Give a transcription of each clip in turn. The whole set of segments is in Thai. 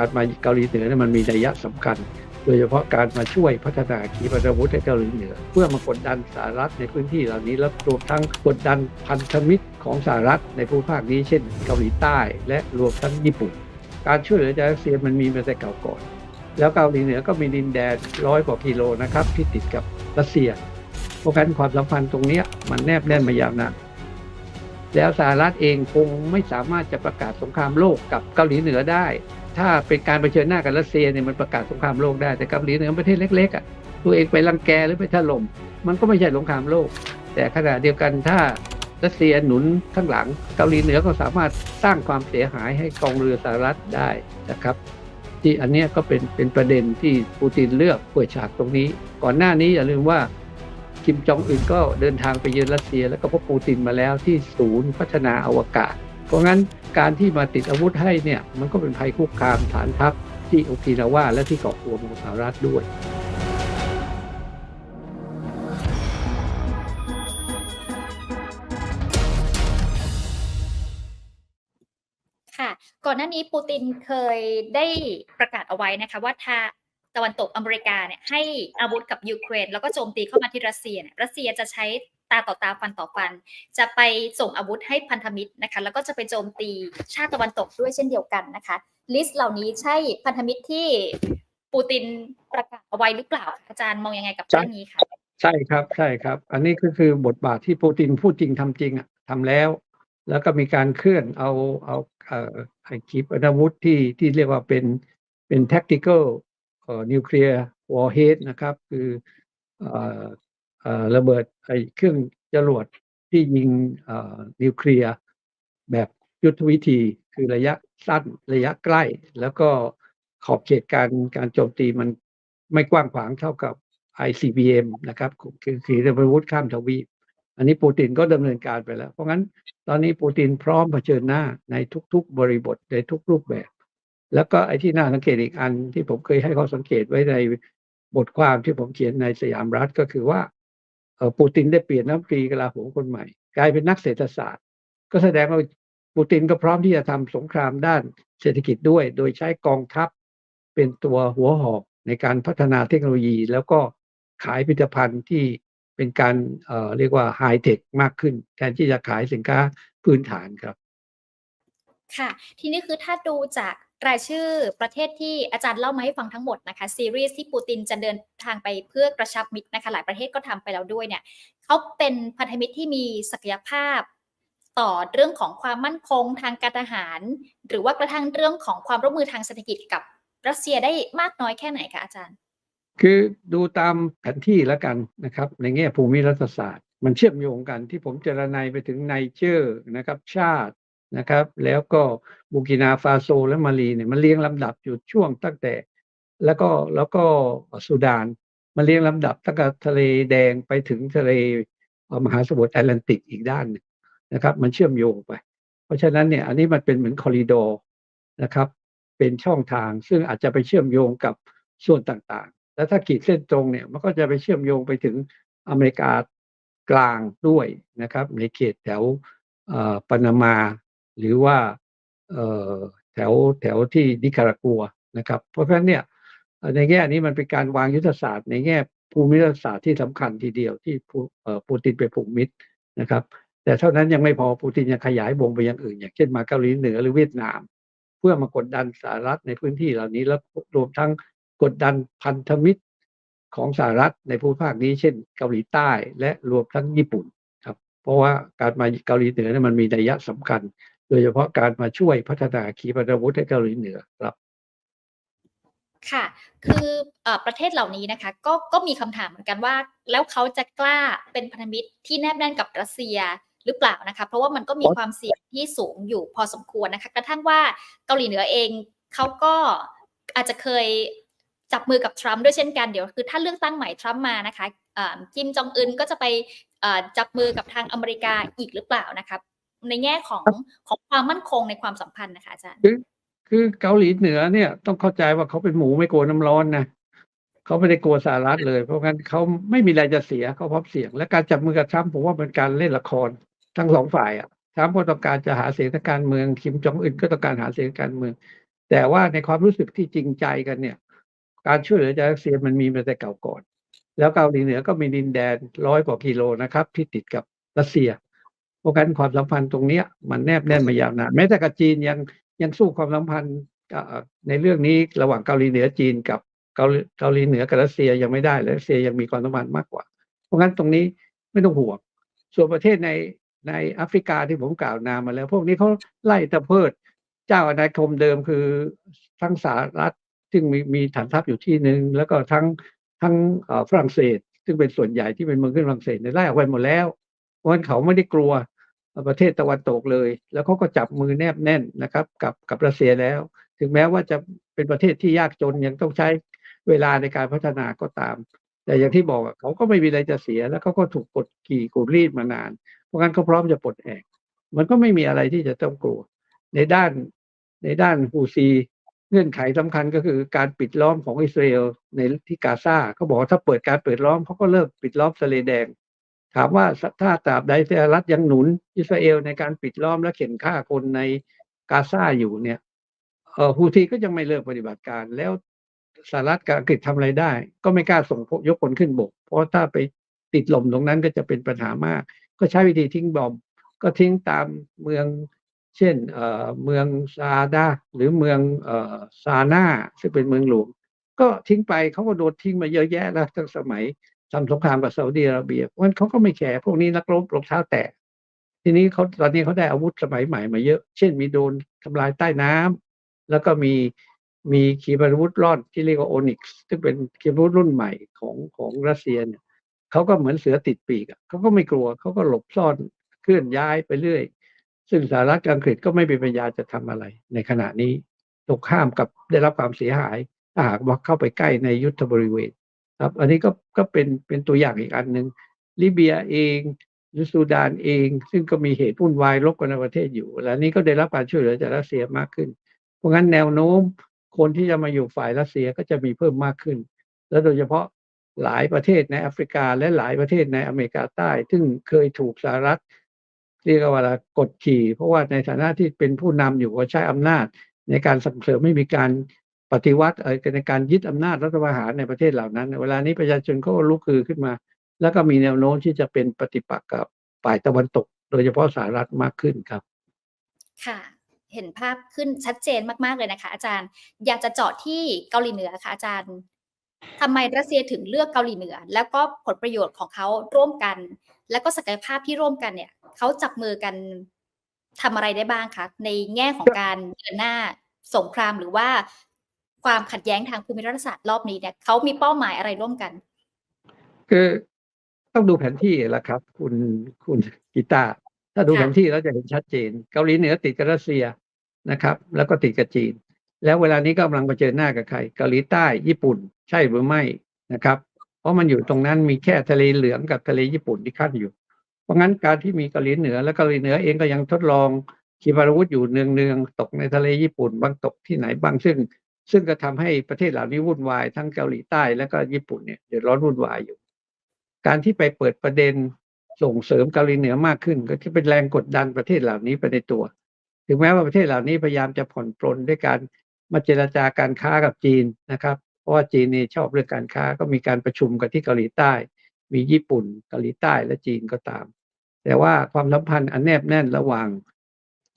การมาเกาหลีเหนือเนี่ยมันมีนัยยะสำคัญ โดยเฉพาะการมาช่วยพัฒนาขีปนาวุธให้เกาหลีเหนือ เพื่อมากดดันสหรัฐในพื้นที่เหล่านี้แล้วรวมทั้งกดดันพันธมิตรของสหรัฐในภูมิภาคนี้เช่น เกาหลีใต้ และรวมทั้งญี่ปุ่น การช่วยเหลือจากรัสเซียมันมีมาแต่เก่าก่อน แล้วเกาหลีเหนือก็มีดินแดนร้อยกว่ากิโลนะครับที่ติดกับรัสเซียเพราะงั้นความสัมพันธ์ตรงนี้มันแนบแน่นมายาวนาน แล้วสหรัฐเองคงไม่สามารถจะประกาศสงครามโลกกับเกาหลีเหนือได้ ถ้าเป็นการเผชิญหน้ากับรัสเซียเนี่ยมันประกาศสงครามโลกได้แต่เกาหลีเหนือประเทศเล็กๆอะตัวเองไปรังแกหรือไปถล่มมันก็ไม่ใช่สงครามโลก แต่ขณะเดียวกันถ้ารัสเซียหนุนข้างหลังเกาหลีเหนือก็สามารถสร้างความเสียหายให้กองเรือสหรัฐได้นะครับ ที่อันนี้ก็เป็นเป็นประเด็นที่ปูตินเลือกเปิดฉากตรงนี้ ก่อนหน้านี้อย่าลืมว่า คิมจองอึนก็เดินทางไปเยือนรัสเซีย แล้วก็พบปูตินมาแล้วที่ศูนย์พัฒนาอวกาศ เพราะงั้นการที่มาติดอาวุธให้เนี่ยมันก็เป็นภัยคุกคามฐานทัพที่โอกินาวาและที่เกาะกัวของสหรัฐด้วยค่ะก่อนหน้านี้ปูตินเคยได้ประกาศเอาไว้นะคะว่าถ้า ตะวันตกอเมริกาเนี่ยให้อาวุธกับยูเครนแล้วก็โจมตีเข้ามาที่รัสเซียเนี่ยรัสเซียจะใช้ตาต่อตาฟันต่อฟัน จะไปส่งอาวุธให้พันธมิตรนะคะ แล้วก็จะไปโจมตีชาติตะวันตกด้วยเช่นเดียวกันนะคะ ลิสต์เหล่านี้ใช่พันธมิตรที่ปูตินประกาศเอาไว้หรือเปล่า อาจารย์มองยังไงกับเรื่องนี้คะใช่ครับใช่ครับ อันนี้ก็คือบทบาทที่ปูตินพูดจริงทำจริงอะทำแล้ว แล้วก็มีการเคลื่อนเอาเอาเอ่อไอ้ขีปนาวุธที่ที่เรียกว่าเป็นเป็น tactical เอ่อ nuclear warhead นะครับ คือเอ่อเอ่อระเบิดไอเครื่องจรวดที่ยิงนิวเคลียร์แบบยุทธวิธี คือระยะสั้นระยะใกล้ แล้วก็ขอบเขตการการโจมตีมันไม่กว้างขวางเท่ากับ ICBM นะครับคือขีปนาวุธข้ามทวีปอันนี้ปูตินก็ดำเนินการไปแล้ว เพราะงั้นตอนนี้ปูตินพร้อมเผชิญหน้าในทุกๆบริบทในทุกรูปแบบ แล้วก็ไอ้ที่น่าสังเกตอีกอันที่ผมเคยให้ข้อสังเกตไว้ในบทความที่ผมเขียนในสยามรัฐก็คือว่าปูตินได้เปลี่ยนน้ำตรีกลาโหมคนใหม่ กลายเป็นนักเศรษฐศาสตร์ ก็แสดงว่าปูตินก็พร้อมที่จะทำสงครามด้านเศรษฐกิจด้วย โดยใช้กองทัพเป็นตัวหัวหอกในการพัฒนาเทคโนโลยี แล้วก็ขายผลิตภัณฑ์ที่เป็นการเเรียกว่าไฮเทคมากขึ้น แทนที่จะขายสินค้าพื้นฐานครับ ค่ะ ทีนี้คือถ้าดูจาก รายชื่อประเทศที่อาจารย์เล่ามาให้ฟังทั้งหมดนะคะซีรีส์ที่ปูตินจะเดินทางไปเพื่อกระชับมิตรนะคะหลายประเทศก็ทำไปแล้วด้วยเนี่ยเขาเป็นพันธมิตรที่มีศักยภาพ ต่อเรื่องของความมั่นคงทางการทหาร หรือว่ากระทั่งเรื่องของความร่วมมือทางเศรษฐกิจกับรัสเซียได้มากน้อยแค่ไหนคะอาจารย์ คือดูตามแผนที่แล้วกันนะครับ ในแง่ภูมิรัฐศาสตร์ มันเชื่อมโยงกันที่ผมเจรนายไปถึงไนเจอร์นะครับ ชาติ นะครับ แล้วก็บูกินาฟาโซและมาลีเนี่ยมันเรียงลำดับอยู่ช่วงตั้งแต่ แล้วก็แล้วก็สุดานมันเรียงลำดับตั้งแต่ทะเลแดงไปถึงทะเลมหาสมุทรแอตแลนติกอีกด้านนึ่งนะครับ มันเชื่อมโยงไป เพราะฉะนั้นเนี่ยอันนี้มันเป็นเหมือนคอริดอร์นะครับ เป็นช่องทางซึ่งอาจจะไปเชื่อมโยงกับส่วนต่างๆ แล้วถ้าขีดเส้นตรงเนี่ยมันก็จะไปเชื่อมโยงไปถึงอเมริกากลางด้วยนะครับ ในเขตแถวปานามา หรือว่าแถวแถวที่นิคารากัวนะครับ เพราะฉะนั้นเนี่ยในแง่นี้มันเป็นการวางยุทธศาสตร์ ในแง่ภูมิรัฐศาสตร์ที่สำคัญทีเดียวที่ปูตินไปผูกมิตรนะครับ แต่เท่านั้นยังไม่พอปูตินยังขยายวงไปย่างอื่น อย่างเช่นมาเกาหลีเหนือหรือเวียดนาม เพื่อมากดดันสหรัฐในพื้นที่เหล่านี้แล้วรวมทั้งกดดันพันธมิตรของสหรัฐในภูมิภาคนี้เช่นเกาหลีใต้และรวมทั้งญี่ปุ่นครับ เพราะว่าการมาเกาหลีเหนือนี่ยมันมีนัยยะสำคัญ โดยเฉพาะการมาช่วยพัฒนาขีปนาวุธให้เกาหลีเหนือครับค่ะ คืออประเทศเหล่านี้นะคะ ก็ก็มีคำถามเหมือนกันว่า แล้วเขาจะกล้าเป็นพันธมิตรที่แนบแน่นกับรัสเซียหรือเปล่านะคะ เพราะว่ามันก็มีความเสี่ยงที่สูงอยู่พอสมควรนะคะ กระทั่งว่าเกาหลีเหนือเองเขาก็อาจจะเคยจับมือกับทรัมป์ด้วยเช่นกันเดี๋ยวคือถ้าเลือกตั้งใหม่ทรัมป์มานะคะคิมจองอึนก็จะไปจับมือกับทางอเมริกาอีกหรือเปล่านะคะ ในแง่ของของความมั่นคงในความสัมพันธ์นะคะอาจารย์คือคือเกาหลีเหนือเนี่ย ต้องเข้าใจว่าเขาเป็นหมูไม่กลัวน้ำร้อนนะเขาไม่ได้กลัวสหรัฐเลย เพราะงั้นเขาไม่มีอะไรจะเสียเขาพร้อมเสี่ยงและการจับมือกับทรัมป์ผมว่าเป็นการเล่นละครทั้งสองฝ่ายอะทรัมป์ก็ต้องการจะหาเสียงทางการเมืองคิมจองอึนก็ต้องการหาเสียงทางการเมือง แต่ว่าในความรู้สึกที่จริงใจกันเนี่ย การช่วยเหลือจากรัสเซียมันมีมาแต่เก่าก่อน แล้วเกาหลีเหนือก็มีดินแดนร้อยกว่ากิโลนะครับ ที่ติดกับรัสเซีย เพราะงั้นความสัมพันธ์ตรงเนี้ยมันแนบแน่นมายาวนานแม้แต่กับจีนยังยังสู้ความสัมพันธ์ในเรื่องนี้ระหว่างเกาหลีเหนือจีนกับเกาหลีเกาหลีเหนือกับรัสเซียยังไม่ได้เลยรัสเซียยังมีความสัมพันธ์มากกว่า เพราะงั้นตรงนี้ไม่ต้องห่วง ส่วนประเทศในในแอฟริกาที่ผมกล่าวนามมาแล้ว พวกนี้เขาไล่ตะเพิด เจ้าอาณานิคมเดิมคือทั้งสหรัฐซึ่งมีมีฐานทัพอยู่ที่หนึ่งแล้วก็ทั้งทั้งฝรั่งเศส ซึ่งเป็นส่วนใหญ่ที่เป็นเมืองขึ้นฝรั่งเศสเนี่ยไล่ออกไปหมดแล้วเพราะฉะนั้นเขาไม่ได้กลัว ประเทศตะวันตกเลย แล้วเขาก็จับมือแนบแน่นนะครับ กับกับรัสเซียแล้ว ถึงแม้ว่าจะเป็นประเทศที่ยากจนยังต้องใช้เวลาในการพัฒนาก็ตาม แต่อย่างที่บอกเขาก็ไม่มีอะไรจะเสีย แล้วเขาก็ถูกกดขี่กดรีดมานาน เพราะงั้นเขาพร้อมจะปลดแอกมันก็ไม่มีอะไรที่จะต้องกลัว ในด้านในด้านฮูซีเงื่อนไขสำคัญก็คือการปิดล้อมของอิสราเอลในที่กาซาเขาบอกว่าถ้าเปิดการเปิดล้อมเขาก็เลิกปิดล้อมทะเลแดง ถามว่าถ้าตราบใดสหรัฐยังหนุนอิสราเอลในการปิดล้อมและเข็นฆ่าคนในกาซาอยู่เนี่ยเออฮูซีก็ยังไม่เลิกปฏิบัติการ แล้วสหรัฐกับอังกฤษทำอะไรได้ ก็ไม่กล้าส่งพวกยกคนขึ้นบก เพราะถ้าไปติดลมตรงนั้นก็จะเป็นปัญหามาก ก็ใช้วิธีทิ้งบอมก็ทิ้งตามเมืองเช่นเออเมืองซาดาหรือเมืองเออซาน่าซึ่งเป็นเมืองหลวงก็ทิ้งไปเขาก็โดนทิ้งมาเยอะแยะแล้วตั้งสมัย ทำสงครามกับซาอุดิอาระเบียเพราะฉะนั้นเขาก็ไม่แคร์พวกนี้นักรบรองเท้าแตะทีนี้เขาตอนนี้เขาได้อาวุธสมัยใหม่มาเยอะ เช่นมีโดรนทำลายใต้น้ำแล้วก็มีมีขีปนาวุธร่อนที่เรียกว่าโอนิกส์ซึ่งเป็นขีปนาวุธรุ่นใหม่ของของรัสเซียเนี่ยเขาก็เหมือนเสือติดปีกเขาก็ไม่กลัวเขาก็หลบซ่อนเคลื่อนย้ายไปเรื่อย ซึ่งสหรัฐอังกฤษก็ไม่เป็นปัญญาจะทำอะไร ในขณะนี้ตกข้ามกับได้รับความเสียหายถ้าหากว่าเข้าไปใกล้ในยุทธบริเวณ ครับอันนี้ก็ก็เป็นเป็นตัวอย่างอีกอันหนึ่งลิเบียเองหรือซูดานเอง ซึ่งก็มีเหตุวุ่นวายรบกันในประเทศอยู่ แล้วนี้ก็ได้รับการช่วยเหลือจากรัสเซียมากขึ้น เพราะงั้นแนวโน้มคนที่จะมาอยู่ฝ่ายรัสเซียก็จะมีเพิ่มมากขึ้น แล้วโดยเฉพาะหลายประเทศในแอฟริกาและหลายประเทศในอเมริกาใต้ ซึ่งเคยถูกสหรัฐเรียกว่ากดขี่ เพราะว่าในฐานะที่เป็นผู้นำอยู่ก็ใช้อำนาจในการส่งเสริมไม่มีการ ปฏิวัติเอ่อในการยึดอำนาจรัฐประหารในประเทศเหล่านั้น เวลานี้ประชาชนก็ลุกคือขึ้นมา แล้วก็มีแนวโน้มที่จะเป็นปฏิปักษ์กับฝ่ายตะวันตก โดยเฉพาะสหรัฐมากขึ้นครับ ค่ะเห็นภาพขึ้นชัดเจนมาก ๆ เลยนะคะ อาจารย์อยากจะเจาะที่เกาหลีเหนือค่ะ อาจารย์ทำไมรัสเซียถึงเลือกเกาหลีเหนือ แล้วก็ผลประโยชน์ของเขาร่วมกัน แล้วก็ศักยภาพที่ร่วมกันเนี่ยเขาจับมือกันทำอะไรได้บ้างคะในแง่ของการเดินหน้าสงครามหรือว่า ความขัดแย้งทางภูมิรัฐศาสตร์รอบนี้เนี่ยเขามีเป้าหมายอะไรร่วมกัน คือต้องดูแผนที่แหละครับ คุณคุณกีตาถ้าดูแผนที่แล้วจะเห็นชัดเจน เกาหลีเหนือติดกับรัสเซียนะครับ แล้วก็ติดกับจีน แล้วเวลานี้ก็กำลังเผชิญหน้ากับใครเกาหลีใต้ญี่ปุ่น ใช่หรือไม่นะครับ เพราะมันอยู่ตรงนั้นมีแค่ทะเลเหลืองกับทะเลญี่ปุ่นที่ขั้นอยู่ เพราะงั้นการที่มีเกาหลีเหนือ และเกาหลีเหนือเองก็ยังทดลองขีปนาวุธอยู่เนืองๆตกในทะเลญี่ปุ่น บางตกที่ไหนบ้างซึ่ง ซึ่งก็ทำให้ประเทศเหล่านี้วุ่นวายทั้งเกาหลีใต้และก็ญี่ปุ่นเนี่ยเดือดร้อนวุ่นวายอยู่ การที่ไปเปิดประเด็นส่งเสริมเกาหลีเหนือมากขึ้น ก็จะเป็นแรงกดดันประเทศเหล่านี้ไปในตัว ถึงแม้ว่าประเทศเหล่านี้พยายามจะผ่อนปลนด้วยการมาเจรจาการค้ากับจีนนะครับ เพราะว่าจีนนี่ชอบเรื่องการค้าก็มีการประชุมกันที่เกาหลีใต้ มีญี่ปุ่น เกาหลีใต้และจีนก็ตาม แต่ว่าความสัมพันธ์อันแนบแน่นระหว่าง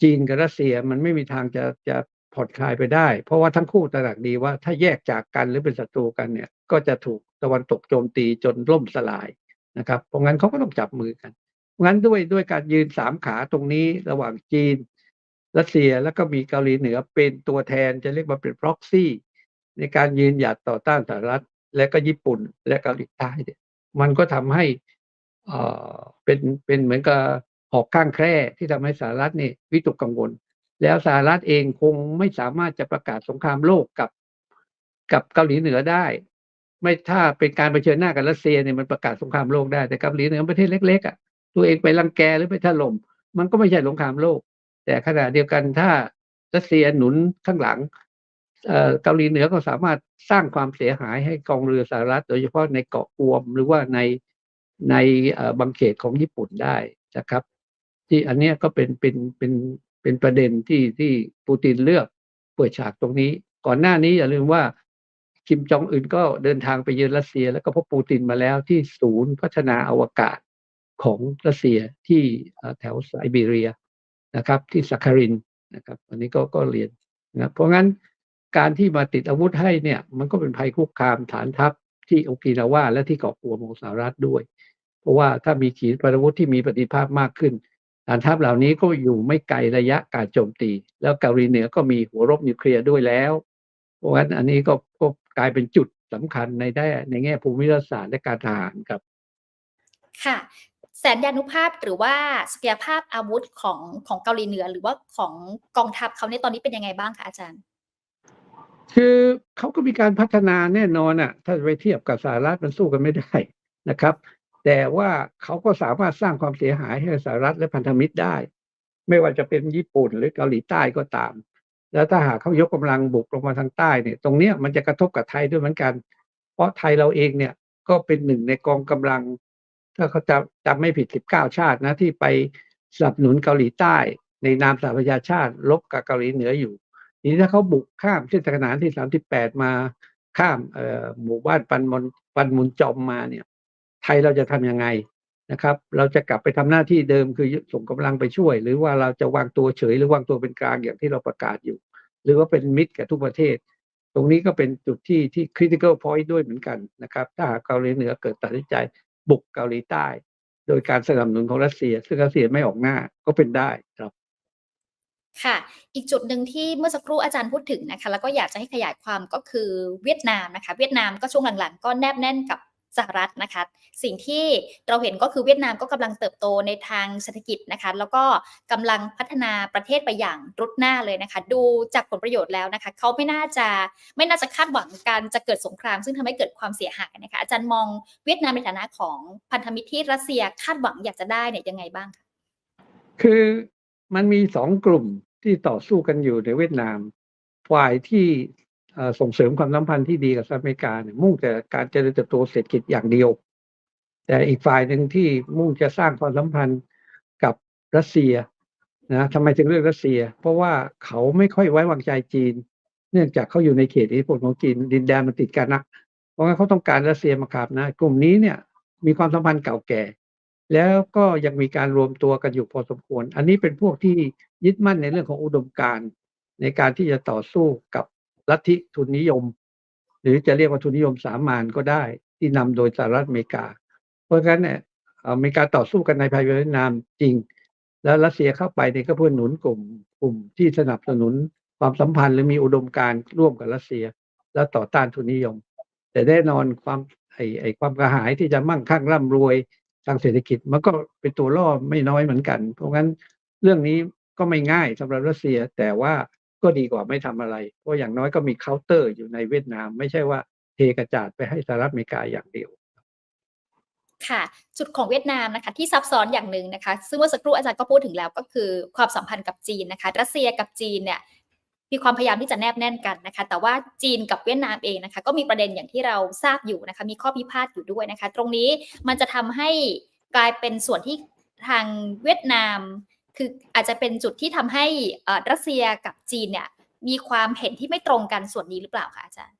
จีนกับรัสเซียมันไม่มีทางจะจะ ผ่อนคลายไปได้ เพราะว่าทั้งคู่ตระหนักดีว่าถ้าแยกจากกันหรือเป็นศัตรูกันเนี่ย ก็จะถูกตะวันตกโจมตีจนล่มสลายนะครับ เพราะงั้นเขาก็ต้องจับมือกัน เพราะงั้นด้วยด้วยการยืนสามขาตรงนี้ระหว่างจีนรัสเซียแล้วก็มีเกาหลีเหนือเป็นตัวแทนจะเรียกว่าเป็น proxy ในการยืนหยัดต่อต้านสหรัฐ และก็ญี่ปุ่นและเกาหลีใต้เนี่ยมันก็ทำให้เอ่อเป็นเป็นเหมือนกับหอกข้างแคร่ที่ทำให้สหรัฐนี่วิตกกังวล แล้วสหรัฐเองคงไม่สามารถจะประกาศสงครามโลกกับกับเกาหลีเหนือได้ ไม่ถ้าเป็นการเผชิญหน้ากับรัสเซียเนี่ยมันประกาศสงครามโลกได้แต่เกาหลีเหนือประเทศเล็กๆอะตัวเองไปรังแกหรือไปถล่มมันก็ไม่ใช่สงครามโลก แต่ขณะเดียวกันถ้ารัสเซียหนุนข้างหลังเอ่อเกาหลีเหนือก็สามารถสร้างความเสียหายให้กองเรือสหรัฐ โดยเฉพาะในเกาะกวม หรือว่าในในเอ่อบางเขตของญี่ปุ่นได้นะครับ ที่อันนี้ก็เป็นเป็นเป็น เป็นประเด็นที่ที่ปูตินเลือกเปิดฉากตรงนี้ ก่อนหน้านี้อย่าลืมว่าคิมจองอึนก็เดินทางไปเยือนรัสเซีย แล้วก็พบปูตินมาแล้วที่ศูนย์พัฒนาอวกาศของรัสเซียที่แถวไซบีเรียนะครับ ที่สักคารินนะครับอันนี้ก็ก็เรียนนะเพราะงั้นการที่มาติดอาวุธให้เนี่ย มันก็เป็นภัยคุกคามฐานทัพที่โอกินาวาและที่เกาะกัวของสหรัฐด้วย เพราะว่าถ้ามีขีปนาวุธที่มีประสิทธิภาพมากขึ้น ฐานทัพเหล่านี้ก็อยู่ไม่ไกลระยะการโจมตี แล้วเกาหลีเหนือก็มีหัวรบนิวเคลียร์ด้วยแล้ว เพราะฉะนั้นอันนี้ก็ก็กลายเป็นจุดสำคัญในได้ในแง่ภูมิรัฐศาสตร์และการทหารครับ ค่ะแสนยานุภาพหรือว่าศักยภาพอาวุธของของเกาหลีเหนือ หรือว่าของกองทัพเขาในตอนนี้เป็นยังไงบ้างคะอาจารย์ คือเขาก็มีการพัฒนาแน่นอนอะ ถ้าไปเทียบกับสหรัฐมันสู้กันไม่ได้นะครับ แต่ว่าเขาก็สามารถสร้างความเสียหายให้สหรัฐและพันธมิตรได้ ไม่ว่าจะเป็นญี่ปุ่นหรือเกาหลีใต้ก็ตาม แล้วถ้าหากเขายกกำลังบุกลงมาทางใต้เนี่ย ตรงเนี้ยมันจะกระทบกับไทยด้วยเหมือนกัน เพราะไทยเราเองเนี่ยก็เป็นหนึ่งในกองกำลัง ถ้าเขาจะจำไม่ผิด 19 ชาตินะที่ไปสนับสนุนเกาหลีใต้ ในนามสหประชาชาติลบกับเกาหลีเหนืออยู่ทีนี้ถ้าเขาบุกข้ามเส้นทางนานที่ 38 มาข้ามหมู่บ้านปันมนปันมุนจอมมาเนี่ย ไทยเราจะทำยังไงนะครับ เราจะกลับไปทำหน้าที่เดิมคือส่งกำลังไปช่วย หรือว่าเราจะวางตัวเฉย หรือวางตัวเป็นกลางอย่างที่เราประกาศอยู่ หรือว่าเป็นมิตรกับทุกประเทศ ตรงนี้ก็เป็นจุดที่ที่ critical point ด้วยเหมือนกันนะครับ ถ้าหากเกาหลีเหนือเกิดตัดสินใจบุกเกาหลีใต้ โดยการสนับสนุนของรัสเซีย ซึ่งรัสเซียไม่ออกหน้าก็เป็นได้ครับค่ะ อีกจุดหนึ่งที่เมื่อสักครู่อาจารย์พูดถึงนะคะ แล้วก็อยากจะให้ขยายความก็คือเวียดนามนะคะ เวียดนามก็ช่วงหลังๆ ก็แนบแน่นกับ สหรัฐนะคะ สิ่งที่เราเห็นก็คือเวียดนามก็กำลังเติบโตในทางเศรษฐกิจนะคะ แล้วก็กำลังพัฒนาประเทศไปอย่างรุดหน้าเลยนะคะ ดูจากผลประโยชน์แล้วนะคะเขาไม่น่าจะไม่น่าจะคาดหวังการจะเกิดสงคราม ซึ่งทำให้เกิดความเสียหายนะคะ อาจารย์มองเวียดนามในฐานะของพันธมิตรที่รัสเซียคาดหวังอยากจะได้เนี่ยยังไงบ้างคะคือมันมีสองกลุ่มที่ต่อสู้กันอยู่ในเวียดนาม ฝ่ายที่ ส่งเสริมความสัมพันธ์ที่ดีกับสหรัฐอเมริกาเนี่ยมุ่งแต่การเจริญเติบโตเศรษฐกิจอย่างเดียว แต่อีกฝ่ายหนึ่งที่มุ่งจะสร้างความสัมพันธ์กับรัสเซียนะทำไมถึงเลือกรัสเซีย เพราะว่าเขาไม่ค่อยไว้วางใจจีน เนื่องจากเขาอยู่ในเขตอิทธิพลของจีนดินแดนมันติดกันนะเพราะงั้นเขาต้องการรัสเซียมาขับนะกลุ่มนี้เนี่ยมีความสัมพันธ์เก่าแก่ แล้วก็ยังมีการรวมตัวกันอยู่พอสมควร อันนี้เป็นพวกที่ยึดมั่นในเรื่องของอุดมการณ์ในการที่จะต่อสู้กับ ลัทธิทุนนิยม หรือจะเรียกว่าทุนนิยมสามัญก็ได้ ที่นำโดยสหรัฐอเมริกา เพราะฉะนั้นเนี่ยอเมริกาต่อสู้กันในภายในเวียดนามจริง แล้วรัสเซียเข้าไปเนี่ยก็เพื่อหนุนกลุ่มกลุ่มที่สนับสนุนความสัมพันธ์หรือมีอุดมการณ์ร่วมกับรัสเซีย แล้วต่อต้านทุนนิยม แต่แน่นอนความไอไอความกระหายที่จะมั่งคั่งร่ำรวยทางเศรษฐกิจมันก็เป็นตัวล่อไม่น้อยเหมือนกัน เพราะงั้นเรื่องนี้ก็ไม่ง่ายสำหรับรัสเซีย แต่ว่า ก็ดีกว่าไม่ทำอะไร เพราะอย่างน้อยก็มีเคาน์เตอร์อยู่ในเวียดนาม ไม่ใช่ว่าเทกระจาดไปให้สหรัฐอเมริกาอย่างเดียวค่ะจุดของเวียดนามนะคะที่ซับซ้อนอย่างหนึ่งนะคะซึ่งเมื่อสักครู่อาจารย์ก็พูดถึงแล้วก็คือความสัมพันธ์กับจีนนะคะรัสเซียกับจีนเนี่ยมีความพยายามที่จะแนบแน่นกันนะคะ แต่ว่าจีนกับเวียดนามเองนะคะ ก็มีประเด็นอย่างที่เราทราบอยู่นะคะ มีข้อพิพาทอยู่ด้วยนะคะ ตรงนี้มันจะทำให้กลายเป็นส่วนที่ทางเวียดนาม คืออาจจะเป็นจุดที่ทำให้เอ่อรัสเซียกับจีนเนี่ย มีความเห็นที่ไม่ตรงกันส่วนนี้หรือเปล่าคะอาจารย์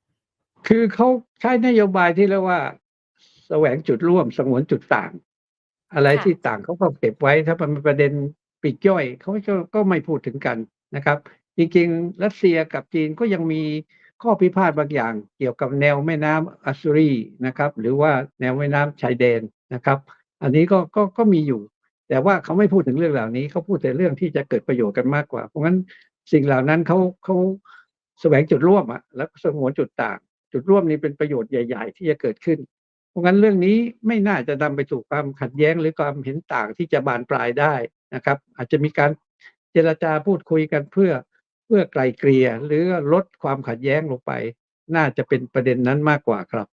คือเขาใช้นโยบายที่เรียกว่าแสวงจุดร่วมสงวนจุดต่าง อะไรค่ะที่ต่างเขาก็เก็บไว้ถ้ามันเป็นประเด็นปลีกย่อยเขาก็ก็ไม่พูดถึงกันนะครับ จริงๆ รัสเซียกับจีนก็ยังมีข้อพิพาทบางอย่าง เกี่ยวกับแนวแม่น้ำอัสซูรีนะครับ หรือว่าแนวแม่น้ำชายแดนนะครับ อันนี้ก็ก็ก็มีอยู่ แต่ว่าเขาไม่พูดถึงเรื่องเหล่านี้เขาพูดแต่เรื่องที่จะเกิดประโยชน์กันมากกว่า เพราะงั้นสิ่งเหล่านั้นเขาเขาแสวงจุดร่วมอะแล้วสงวนจุดต่าง จุดร่วมนี้เป็นประโยชน์ใหญ่ ๆ ที่จะเกิดขึ้น เพราะงั้นเรื่องนี้ไม่น่าจะนำไปสู่ความขัดแย้งหรือความเห็นต่างที่จะบานปลายได้นะครับ อาจจะมีการเจรจาพูดคุยกันเพื่อเพื่อไกลเกลี่ยหรือลดความขัดแย้งลงไป น่าจะเป็นประเด็นนั้นมากกว่าครับ